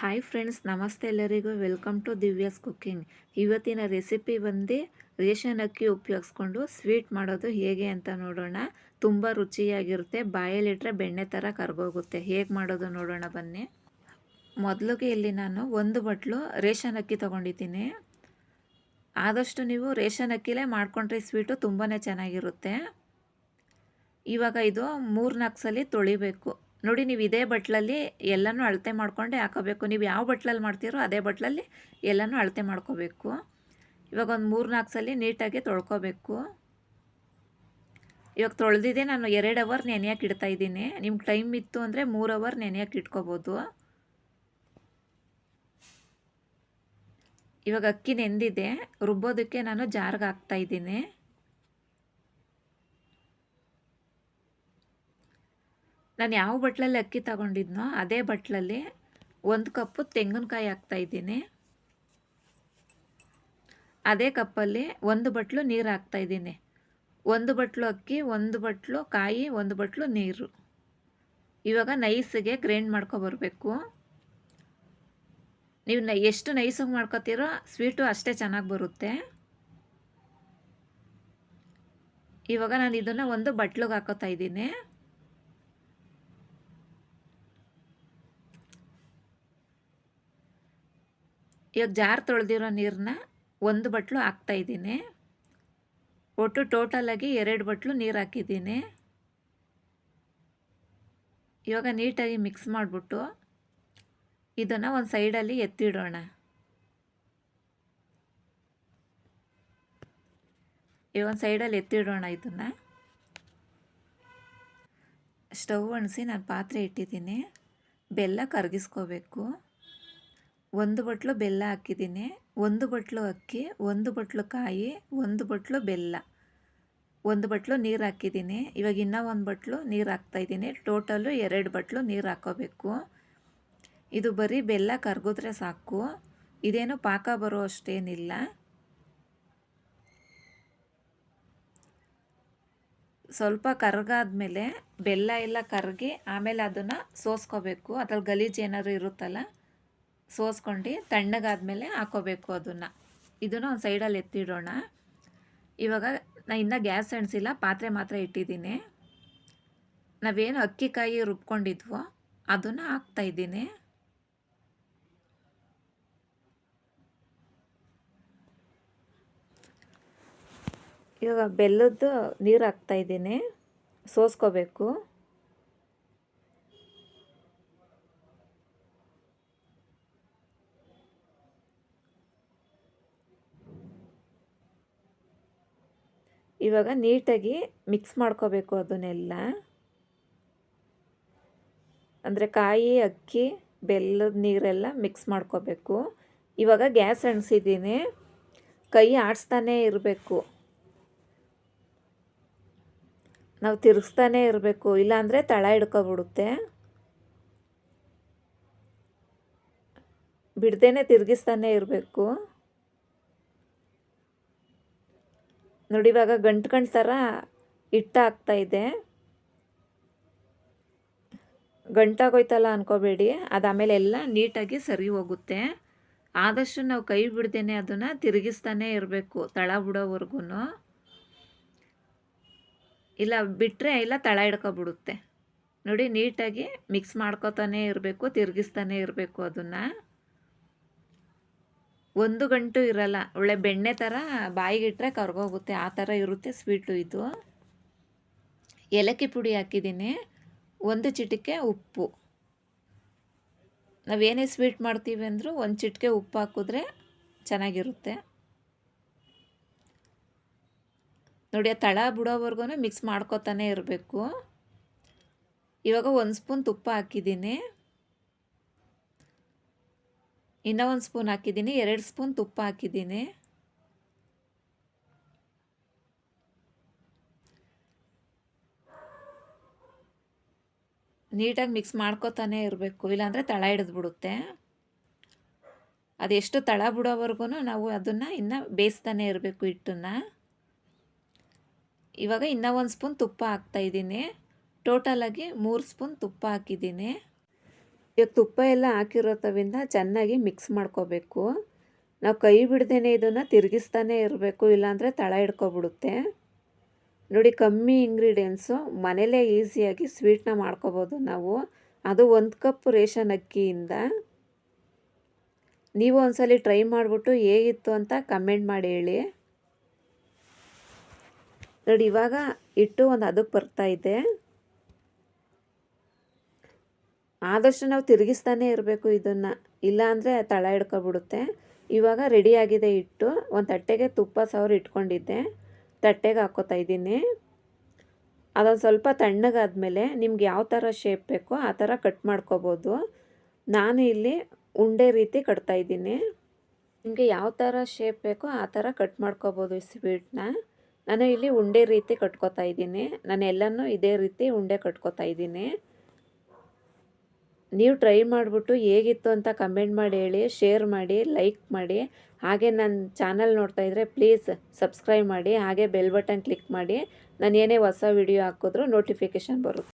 Hi friends ನಮಸ್ತೆ ಎಲ್ಲರಿಗೂ. Welcome to Divya's cooking ಇವತ್ತಿನ ರೆಸಿಪಿ ಬಂದು ರೇಷನ್ ಅಕ್ಕಿ ಉಪಯೋಗಿಸ್ಕೊಂಡು ಸ್ವೀಟ್ ಮಾಡೋದು ಹೇಗೆ ಅಂತ ನೋಡೋಣ. ತುಂಬ ರುಚಿಯಾಗಿರುತ್ತೆ. ಬಾಯಲ್ಲಿಟ್ಟರೆ ಬೆಣ್ಣೆ ಥರ ಕರ್ಗೋಗುತ್ತೆ. ಹೇಗೆ ಮಾಡೋದು ನೋಡೋಣ ಬನ್ನಿ. ಮೊದಲಿಗೆ ಇಲ್ಲಿ ನಾನು ಒಂದು ಬಟ್ಲು ರೇಷನ್ ಅಕ್ಕಿ ತೊಗೊಂಡಿದ್ದೀನಿ. ಆದಷ್ಟು ನೀವು ರೇಷನ್ ಅಕ್ಕಿಲೇ ಮಾಡ್ಕೊಂಡ್ರೆ ಸ್ವೀಟು ತುಂಬಾ ಚೆನ್ನಾಗಿರುತ್ತೆ. ಇವಾಗ ಇದು ಮೂರು ನಾಲ್ಕು ಸಲ ತೊಳಿಬೇಕು. ನೋಡಿ ನೀವು ಇದೇ ಬಟ್ಲಲ್ಲಿ ಎಲ್ಲನೂ ಅಳತೆ ಮಾಡ್ಕೊಂಡೆ ಹಾಕೋಬೇಕು. ನೀವು ಯಾವ ಬಟ್ಲಲ್ಲಿ ಮಾಡ್ತೀರೋ ಅದೇ ಬಟ್ಲಲ್ಲಿ ಎಲ್ಲನೂ ಅಳತೆ ಮಾಡ್ಕೋಬೇಕು. ಇವಾಗ ಒಂದು ಮೂರು ನಾಲ್ಕು ಸಲ ನೀಟಾಗಿ ತೊಳ್ಕೊಬೇಕು. ಇವಾಗ ತೊಳೆದಿದ್ದೆ ನಾನು ಎರಡು ಅವರ್ ನೆನೆಯಕ್ಕೆ ಇಡ್ತಾ ಇದ್ದೀನಿ. ನಿಮ್ಗೆ ಟೈಮ್ ಇತ್ತು ಅಂದರೆ ಮೂರು ಅವರ್ ನೆನೆಯಕ್ಕೆ ಇಟ್ಕೋಬೋದು. ಇವಾಗ ಅಕ್ಕಿ ನೆಂದಿದೆ. ರುಬ್ಬೋದಕ್ಕೆ ನಾನು ಜಾರ್ಗೆ ಹಾಕ್ತಾಯಿದ್ದೀನಿ ನಾನು ಯಾವ ಬಟ್ಲಲ್ಲಿ ಅಕ್ಕಿ ತಗೊಂಡಿದ್ನೋ ಅದೇ ಬಟ್ಲಲ್ಲಿ ಒಂದು ಕಪ್ಪು ತೆಂಗಿನಕಾಯಿ ಹಾಕ್ತಾಯಿದ್ದೀನಿ ಅದೇ ಕಪ್ಪಲ್ಲಿ ಒಂದು ಬಟ್ಲು ನೀರು ಹಾಕ್ತಾಯಿದ್ದೀನಿ ಒಂದು ಬಟ್ಲು ಅಕ್ಕಿ, ಒಂದು ಬಟ್ಲು ಕಾಯಿ, ಒಂದು ಬಟ್ಲು ನೀರು. ಇವಾಗ ನೈಸಿಗೆ ಗ್ರೈಂಡ್ ಮಾಡ್ಕೊಬರ್ಬೇಕು ನೀವು ನ, ಎಷ್ಟು ನೈಸಿಗೆ ಮಾಡ್ಕೊತೀರೋ ಸ್ವೀಟು ಅಷ್ಟೇ ಚೆನ್ನಾಗಿ ಬರುತ್ತೆ. ಇವಾಗ ನಾನು ಇದನ್ನು ಒಂದು ಬಟ್ಲಿಗೆ ಹಾಕೋತಾ ಇದ್ದೀನಿ. ಇವಾಗ ಜಾರ್ ತೊಳೆದಿರೋ ನೀರನ್ನ ಒಂದು ಬಟ್ಲು ಹಾಕ್ತಾಯಿದ್ದೀನಿ ಒಟ್ಟು ಟೋಟಲಾಗಿ ಎರಡು ಬಟ್ಲು ನೀರು ಹಾಕಿದ್ದೀನಿ. ಇವಾಗ ನೀಟಾಗಿ ಮಿಕ್ಸ್ ಮಾಡಿಬಿಟ್ಟು ಇದನ್ನು ಒಂದು ಸೈಡಲ್ಲಿ ಎತ್ತಿಡೋಣ. ಈ ಒಂದು ಸೈಡಲ್ಲಿ ಎತ್ತಿಡೋಣ ಇದನ್ನು. ಸ್ಟವ್ ಅಣಿಸಿ ನಾನು ಪಾತ್ರೆ ಇಟ್ಟಿದ್ದೀನಿ. ಬೆಲ್ಲ ಕರಗಿಸ್ಕೋಬೇಕು. ಒಂದು ಬಟ್ಲು ಬೆಲ್ಲ ಹಾಕಿದ್ದೀನಿ. ಒಂದು ಬಟ್ಲು ಅಕ್ಕಿ, ಒಂದು ಬಟ್ಲು ಕಾಯಿ, ಒಂದು ಬಟ್ಲು ಬೆಲ್ಲ. ಒಂದು ಬಟ್ಲು ನೀರು ಹಾಕಿದ್ದೀನಿ. ಇವಾಗ ಇನ್ನೂ ಒಂದು ಬಟ್ಲು ನೀರು ಹಾಕ್ತಾಯಿದ್ದೀನಿ ಟೋಟಲು ಎರಡು ಬಟ್ಲು ನೀರು ಹಾಕೋಬೇಕು. ಇದು ಬರೀ ಬೆಲ್ಲ ಕರ್ಗಿದ್ರೆ ಸಾಕು. ಇದೇನು ಪಾಕ ಬರೋ ಅಷ್ಟೇನಿಲ್ಲ. ಸ್ವಲ್ಪ ಮೇಲೆ ಬೆಲ್ಲ ಎಲ್ಲ ಕರಗಿ ಆಮೇಲೆ ಅದನ್ನು ಸೋಸ್ಕೋಬೇಕು. ಅದ್ರಲ್ಲಿ ಗಲೀಜು ಏನಾದ್ರು ಇರುತ್ತಲ್ಲ ಸೋಸ್ಕೊಂಡು ತಣ್ಣಗಾದಮೇಲೆ ಹಾಕೋಬೇಕು ಅದನ್ನು. ಇದನ್ನು ಒಂದು ಸೈಡಲ್ಲಿ ಎತ್ತಿಡೋಣ. ಇವಾಗ ನಾನು ಇನ್ನೂ ಗ್ಯಾಸ್ ಅಣಿಸಿಲ್ಲ ಪಾತ್ರೆ ಮಾತ್ರ ಇಟ್ಟಿದ್ದೀನಿ. ನಾವೇನು ಅಕ್ಕಿ ಕಾಯಿ ರುಬ್ಕೊಂಡಿದ್ವೋ ಅದನ್ನು ಹಾಕ್ತಾಯಿದ್ದೀನಿ ಇವಾಗ ಬೆಲ್ಲದ್ದು ನೀರು ಹಾಕ್ತಾಯಿದ್ದೀನಿ ಸೋಸ್ಕೋಬೇಕು. ಇವಾಗ ನೀಟಾಗಿ ಮಿಕ್ಸ್ ಮಾಡ್ಕೋಬೇಕು ಅದನ್ನೆಲ್ಲ. ಅಂದರೆ ಕಾಯಿ, ಅಕ್ಕಿ, ಬೆಲ್ಲದ ನೀರೆಲ್ಲ ಮಿಕ್ಸ್ ಮಾಡ್ಕೋಬೇಕು. ಇವಾಗ ಗ್ಯಾಸ್ ಅಣಿಸಿದ್ದೀನಿ ಕೈ ಆಡಿಸ್ತಾನೇ ಇರಬೇಕು. ನಾವು ತಿರುಗಿಸ್ತಾನೇ ಇರಬೇಕು. ಇಲ್ಲಾಂದರೆ ತಳ ಹಿಡ್ಕೊಬಿಡುತ್ತೆ. ಬಿಡ್ದೇ ತಿರುಗಿಸ್ತಾನೆ ಇರಬೇಕು. ನೋಡಿ, ಇವಾಗ ಗಂಟು ಗಂಟು ಥರ ಇಟ್ಟಾಗ್ತಾ ಇದೆ. ಗಂಟಾಗೋಯ್ತಲ್ಲ ಅನ್ಕೋಬೇಡಿ. ಅದು ಆಮೇಲೆ ಎಲ್ಲ ನೀಟಾಗಿ ಸರಿ ಹೋಗುತ್ತೆ. ಆದಷ್ಟು ನಾವು ಕೈ ಬಿಡ್ದೇನೆ ಅದನ್ನು ತಿರುಗಿಸ್ತಾನೆ ಇರಬೇಕು, ತಳ ಬಿಡೋವರೆಗೂ ಇಲ್ಲ ಬಿಟ್ಟರೆ ಇಲ್ಲ ತಳ ಹಿಡ್ಕೊಬಿಡುತ್ತೆ. ನೋಡಿ, ನೀಟಾಗಿ ಮಿಕ್ಸ್ ಮಾಡ್ಕೋತಾನೆ ಇರಬೇಕು, ತಿರುಗಿಸ್ತಾನೆ ಇರಬೇಕು ಅದನ್ನು. ಒಂದು ಗಂಟು ಇರಲ್ಲ. ಒಳ್ಳೆ ಬೆಣ್ಣೆ ಥರ ಬಾಯಿಗಿಟ್ರೆ ಕರ್ಗೋಗುತ್ತೆ. ಆ ಥರ ಇರುತ್ತೆ ಸ್ವೀಟು ಇದು. ಏಲಕ್ಕಿ ಪುಡಿ ಹಾಕಿದ್ದೀನಿ. ಒಂದು ಚಿಟಿಕೆ ಉಪ್ಪು. ನಾವೇನೇ ಸ್ವೀಟ್ ಮಾಡ್ತೀವಿ ಅಂದರೂ ಒಂದು ಚಿಟಿಕೆ ಉಪ್ಪು ಹಾಕಿದ್ರೆ ಚೆನ್ನಾಗಿರುತ್ತೆ. ನೋಡಿ ತಳ ಬಿಡೋವರೆಗೂ ಮಿಕ್ಸ್ ಮಾಡ್ಕೋತಾನೆ ಇರಬೇಕು. ಇವಾಗ ಒಂದು ಸ್ಪೂನ್ ತುಪ್ಪ ಹಾಕಿದ್ದೀನಿ. ಇನ್ನೂ ಒಂದು ಸ್ಪೂನ್ ಹಾಕಿದ್ದೀನಿ, ಎರಡು ಸ್ಪೂನ್ ತುಪ್ಪ ಹಾಕಿದ್ದೀನಿ. ನೀಟಾಗಿ ಮಿಕ್ಸ್ ಮಾಡ್ಕೋತಾನೆ ಇರಬೇಕು, ಇಲ್ಲಾಂದರೆ ತಳ ಹಿಡಿದ್ಬಿಡುತ್ತೆ. ಅದೆಷ್ಟು ತಳ ಬಿಡೋವರೆಗೂ ನಾವು ಅದನ್ನು ಇನ್ನು ಬೇಯಿಸ್ತಾನೆ ಇರಬೇಕು ಹಿಟ್ಟನ್ನು. ಇವಾಗ ಇನ್ನೂ ಒಂದು ಸ್ಪೂನ್ ತುಪ್ಪ ಹಾಕ್ತಾಯಿದ್ದೀನಿ ಟೋಟಲಾಗಿ ಮೂರು ಸ್ಪೂನ್ ತುಪ್ಪ ಹಾಕಿದ್ದೀನಿ. ಈಗ ತುಪ್ಪ ಎಲ್ಲ ಹಾಕಿರೋತವಿಂದ ಚೆನ್ನಾಗಿ ಮಿಕ್ಸ್ ಮಾಡ್ಕೋಬೇಕು. ನಾವು ಕೈ ಬಿಡ್ದೇನೆ ಇದನ್ನು ತಿರುಗಿಸ್ತಾನೆ ಇರಬೇಕು, ಇಲ್ಲಾಂದರೆ ತಳ ಹಿಡ್ಕೊಬಿಡುತ್ತೆ. ನೋಡಿ, ಕಮ್ಮಿ ಇಂಗ್ರೀಡಿಯೆಂಟ್ಸು, ಮನೇಲೇ ಈಸಿಯಾಗಿ ಸ್ವೀಟ್ನ ಮಾಡ್ಕೋಬೋದು ನಾವು. ಅದು ಒಂದು ಕಪ್ ರೇಷನ್ ಅಕ್ಕಿಯಿಂದ. ನೀವು ಒಂದ್ಸಲಿ ಟ್ರೈ ಮಾಡಿಬಿಟ್ಟು ಹೇಗಿತ್ತು ಅಂತ ಕಮೆಂಟ್ ಮಾಡಿ ಹೇಳಿ. ನೋಡಿ, ಇವಾಗ ಇಟ್ಟು ಒಂದು ಅದಕ್ಕೆ ಬರ್ತಾ ಇದೆ ಆದಷ್ಟು ನಾವು ತಿರುಗಿಸ್ತಾನೆ ಇರಬೇಕು ಇದನ್ನು. ಇಲ್ಲಾಂದರೆ ತಳ ಹಿಡ್ಕೊಬಿಡುತ್ತೆ. ಇವಾಗ ರೆಡಿಯಾಗಿದೆ ಇಟ್ಟು ಒಂದು ತಟ್ಟೆಗೆ ತುಪ್ಪ ಸಾವಿರ ಇಟ್ಕೊಂಡಿದ್ದೆ. ತಟ್ಟೆಗೆ ಹಾಕೋತಾ ಇದ್ದೀನಿ. ಅದೊಂದು ಸ್ವಲ್ಪ ತಣ್ಣಗಾದ್ಮೇಲೆ ನಿಮ್ಗೆ ಯಾವ ಥರ ಶೇಪ್ ಬೇಕೋ ಆ ಥರ ಕಟ್ ಮಾಡ್ಕೋಬೋದು. ನಾನು ಇಲ್ಲಿ ಉಂಡೆ ರೀತಿ ಕಟ್ತಾ ಇದ್ದೀನಿ. ನಿಮಗೆ ಯಾವ ಥರ ಶೇಪ್ ಬೇಕೋ ಆ ಥರ ಕಟ್ ಮಾಡ್ಕೋಬೋದು ಈ ಸ್ವೀಟ್ನ ನಾನು ಇಲ್ಲಿ ಉಂಡೆ ರೀತಿ ಕಟ್ಕೋತಾ ಇದ್ದೀನಿ. ನಾನು ಎಲ್ಲನೂ ಇದೇ ರೀತಿ ಉಂಡೆ ಕಟ್ಕೋತಾ ಇದ್ದೀನಿ. ನೀವು ಟ್ರೈ ಮಾಡಿಬಿಟ್ಟು ಹೇಗಿತ್ತು ಅಂತ ಕಮೆಂಟ್ ಮಾಡಿ ಹೇಳಿ ಶೇರ್ ಮಾಡಿ ಲೈಕ್ ಮಾಡಿ. ಹಾಗೆ ನನ್ನ ಚಾನಲ್ ನೋಡ್ತಾ ಇದ್ದರೆ ಪ್ಲೀಸ್ ಸಬ್ಸ್ಕ್ರೈಬ್ ಮಾಡಿ, ಹಾಗೆ ಬೆಲ್ ಬಟನ್ ಕ್ಲಿಕ್ ಮಾಡಿ. ನಾನು ಏನೇ ಹೊಸ ವಿಡಿಯೋ ಹಾಕಿದ್ರೂ ನೋಟಿಫಿಕೇಷನ್ ಬರುತ್ತೆ.